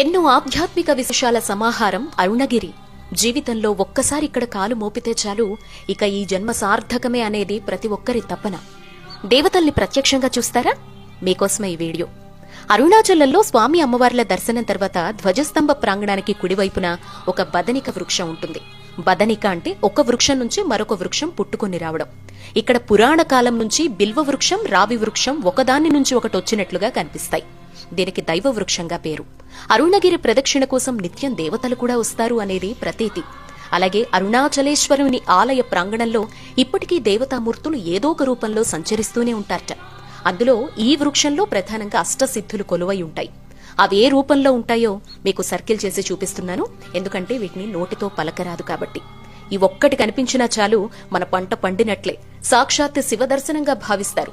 ఎన్నో ఆధ్యాత్మిక విశేషాల సమాహారం అరుణగిరి. జీవితంలో ఒక్కసారి ఇక్కడ కాలు మోపితే చాలు ఇక ఈ జన్మ సార్థకమే అనేది ప్రతి ఒక్కరి తపన. దేవతల్ని ప్రత్యక్షంగా చూస్తారా? మీకోసమే ఈ వీడియో. అరుణాచలంలో స్వామి అమ్మవార్ల దర్శనం తర్వాత ధ్వజస్తంభ ప్రాంగణానికి కుడివైపున ఒక బదనిక వృక్షం ఉంటుంది. బదనిక అంటే ఒక వృక్షం నుంచి మరొక వృక్షం పుట్టుకొని రావడం. ఇక్కడ పురాణ కాలం నుంచి బిల్వ వృక్షం రావి వృక్షం ఒకదాని నుంచి ఒకటి వచ్చినట్లుగా కనిపిస్తాయి. దీనికి దైవ వృక్షంగా పేరు. అరుణగిరి ప్రదక్షిణ కోసం నిత్యం దేవతలు కూడా వస్తారు అనేది ప్రతీతి. అలాగే అరుణాచలేశ్వరుని ఆలయ ప్రాంగణంలో ఇప్పటికీ దేవతామూర్తులు ఏదో ఒక రూపంలో సంచరిస్తూనే ఉంటారట. అందులో ఈ వృక్షంలో ప్రధానంగా అష్టసిద్ధులు కొలువై ఉంటాయి. అవి ఏ రూపంలో ఉంటాయో మీకు సర్కిల్ చేసి చూపిస్తున్నాను. ఎందుకంటే వీటిని నోటితో పలకరాదు కాబట్టి. ఈ ఒక్కటి కనిపించినా చాలు మన పంట పండినట్లే. సాక్షాత్ శివదర్శనంగా భావిస్తారు.